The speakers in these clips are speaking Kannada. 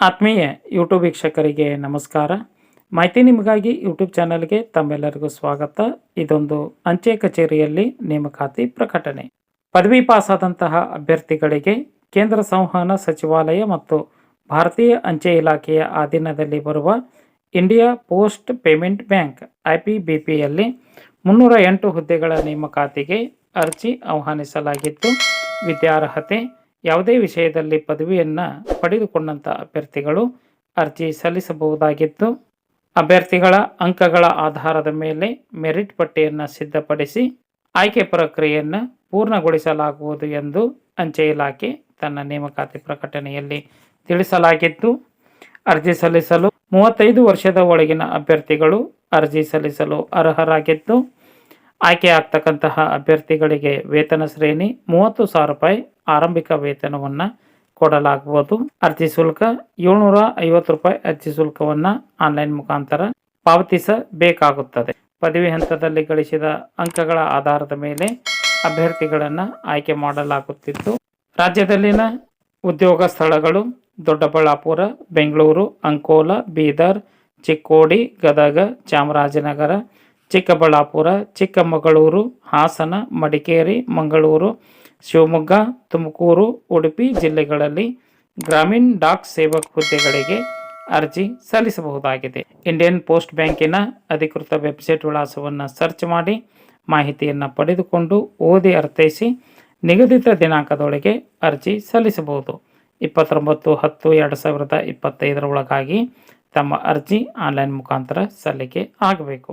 ಆತ್ಮೀಯ ಯೂಟ್ಯೂಬ್ ವೀಕ್ಷಕರಿಗೆ ನಮಸ್ಕಾರ. ಮಾಹಿತಿ ನಿಮಗಾಗಿ ಯೂಟ್ಯೂಬ್ ಚಾನಲ್ಗೆ ತಮ್ಮೆಲ್ಲರಿಗೂ ಸ್ವಾಗತ. ಇದೊಂದು ಅಂಚೆ ಕಚೇರಿಯಲ್ಲಿ ನೇಮಕಾತಿ ಪ್ರಕಟಣೆ. ಪದವಿ ಪಾಸಾದಂತಹ ಅಭ್ಯರ್ಥಿಗಳಿಗೆ ಕೇಂದ್ರ ಸಂವಹನ ಸಚಿವಾಲಯ ಮತ್ತು ಭಾರತೀಯ ಅಂಚೆ ಇಲಾಖೆಯ ಅಧೀನದಲ್ಲಿ ಬರುವ India post payment bank I P B ಪಿಯಲ್ಲಿ ಮುನ್ನೂರ ಎಂಟು ಹುದ್ದೆಗಳ ನೇಮಕಾತಿಗೆ ಅರ್ಜಿ ಆಹ್ವಾನಿಸಲಾಗಿದ್ದು, ವಿದ್ಯಾರ್ಹತೆ ಯಾವುದೇ ವಿಷಯದಲ್ಲಿ ಪದವಿಯನ್ನು ಪಡೆದುಕೊಂಡಂಥ ಅಭ್ಯರ್ಥಿಗಳು ಅರ್ಜಿ ಸಲ್ಲಿಸಬಹುದಾಗಿದ್ದು, ಅಭ್ಯರ್ಥಿಗಳ ಅಂಕಗಳ ಆಧಾರದ ಮೇಲೆ ಮೆರಿಟ್ ಪಟ್ಟಿಯನ್ನು ಸಿದ್ಧಪಡಿಸಿ ಆಯ್ಕೆ ಪ್ರಕ್ರಿಯೆಯನ್ನು ಪೂರ್ಣಗೊಳಿಸಲಾಗುವುದು ಎಂದು ಅಂಚೆ ಇಲಾಖೆ ತನ್ನ ನೇಮಕಾತಿ ಪ್ರಕಟಣೆಯಲ್ಲಿ ತಿಳಿಸಲಾಗಿದ್ದು ಅರ್ಜಿ ಸಲ್ಲಿಸಲು ಮೂವತ್ತೈದು ವರ್ಷದ ಒಳಗಿನ ಅಭ್ಯರ್ಥಿಗಳು ಅರ್ಜಿ ಸಲ್ಲಿಸಲು ಅರ್ಹರಾಗಿದ್ದು ಆಯ್ಕೆ ಆಗ್ತಕ್ಕಂತಹ ಅಭ್ಯರ್ಥಿಗಳಿಗೆ ವೇತನ ಶ್ರೇಣಿ ಮೂವತ್ತು ಸಾವಿರ ರೂಪಾಯಿ ಆರಂಭಿಕ ವೇತನವನ್ನು ಕೊಡಲಾಗುವುದು. ಅರ್ಜಿ ಶುಲ್ಕ ಏಳ್ನೂರ ಐವತ್ತು ರೂಪಾಯಿ ಅರ್ಜಿ ಶುಲ್ಕವನ್ನು ಆನ್ಲೈನ್ ಮುಖಾಂತರ ಪಾವತಿಸಬೇಕಾಗುತ್ತದೆ. ಪದವಿ ಹಂತದಲ್ಲಿ ಗಳಿಸಿದ ಅಂಕಗಳ ಆಧಾರದ ಮೇಲೆ ಅಭ್ಯರ್ಥಿಗಳನ್ನು ಆಯ್ಕೆ ಮಾಡಲಾಗುತ್ತಿತ್ತು ರಾಜ್ಯದಲ್ಲಿನ ಉದ್ಯೋಗ ಸ್ಥಳಗಳು ದೊಡ್ಡಬಳ್ಳಾಪುರ, ಬೆಂಗಳೂರು, ಅಂಕೋಲ, ಬೀದರ್, ಚಿಕ್ಕೋಡಿ, ಗದಗ, ಚಾಮರಾಜನಗರ ಚಿಕ್ಕಬಳ್ಳಾಪುರ, ಚಿಕ್ಕಮಗಳೂರು, ಹಾಸನ, ಮಡಿಕೇರಿ, ಮಂಗಳೂರು, ಶಿವಮೊಗ್ಗ, ತುಮಕೂರು, ಉಡುಪಿ ಜಿಲ್ಲೆಗಳಲ್ಲಿ ಗ್ರಾಮೀಣ ಡಾಕ್ ಸೇವಕ್ ಹುದ್ದೆಗಳಿಗೆ ಅರ್ಜಿ ಸಲ್ಲಿಸಬಹುದಾಗಿದೆ. ಇಂಡಿಯನ್ ಪೋಸ್ಟ್ ಬ್ಯಾಂಕಿನ ಅಧಿಕೃತ ವೆಬ್ಸೈಟ್ ವಿಳಾಸವನ್ನು ಸರ್ಚ್ ಮಾಡಿ ಮಾಹಿತಿಯನ್ನು ಪಡೆದುಕೊಂಡು ಓದಿ ಅರ್ಥೈಸಿ ನಿಗದಿತ ದಿನಾಂಕದೊಳಗೆ ಅರ್ಜಿ ಸಲ್ಲಿಸಬಹುದು. ಇಪ್ಪತ್ತೊಂಬತ್ತು ಹತ್ತು ಎರಡು ಸಾವಿರದ ಇಪ್ಪತ್ತೈದರ ಒಳಗಾಗಿ ತಮ್ಮ ಅರ್ಜಿ ಆನ್ಲೈನ್ ಮುಖಾಂತರ ಸಲ್ಲಿಕೆ ಆಗಬೇಕು.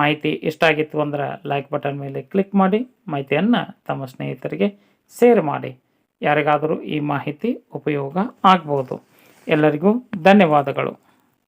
ಮಾಹಿತಿ ಇಷ್ಟ ಆಗಿತ್ತು ಅಂದ್ರೆ ಲೈಕ್ ಬಟನ್ ಮೇಲೆ ಕ್ಲಿಕ್ ಮಾಡಿ, ಮಾಹಿತಿಯನ್ನು ತಮ್ಮ ಸ್ನೇಹಿತರಿಗೆ ಶೇರ್ ಮಾಡಿ. ಯಾರಿಗಾದರೂ ಈ ಮಾಹಿತಿ ಉಪಯೋಗ ಆಗ್ಬೋದು. ಎಲ್ಲರಿಗೂ ಧನ್ಯವಾದಗಳು.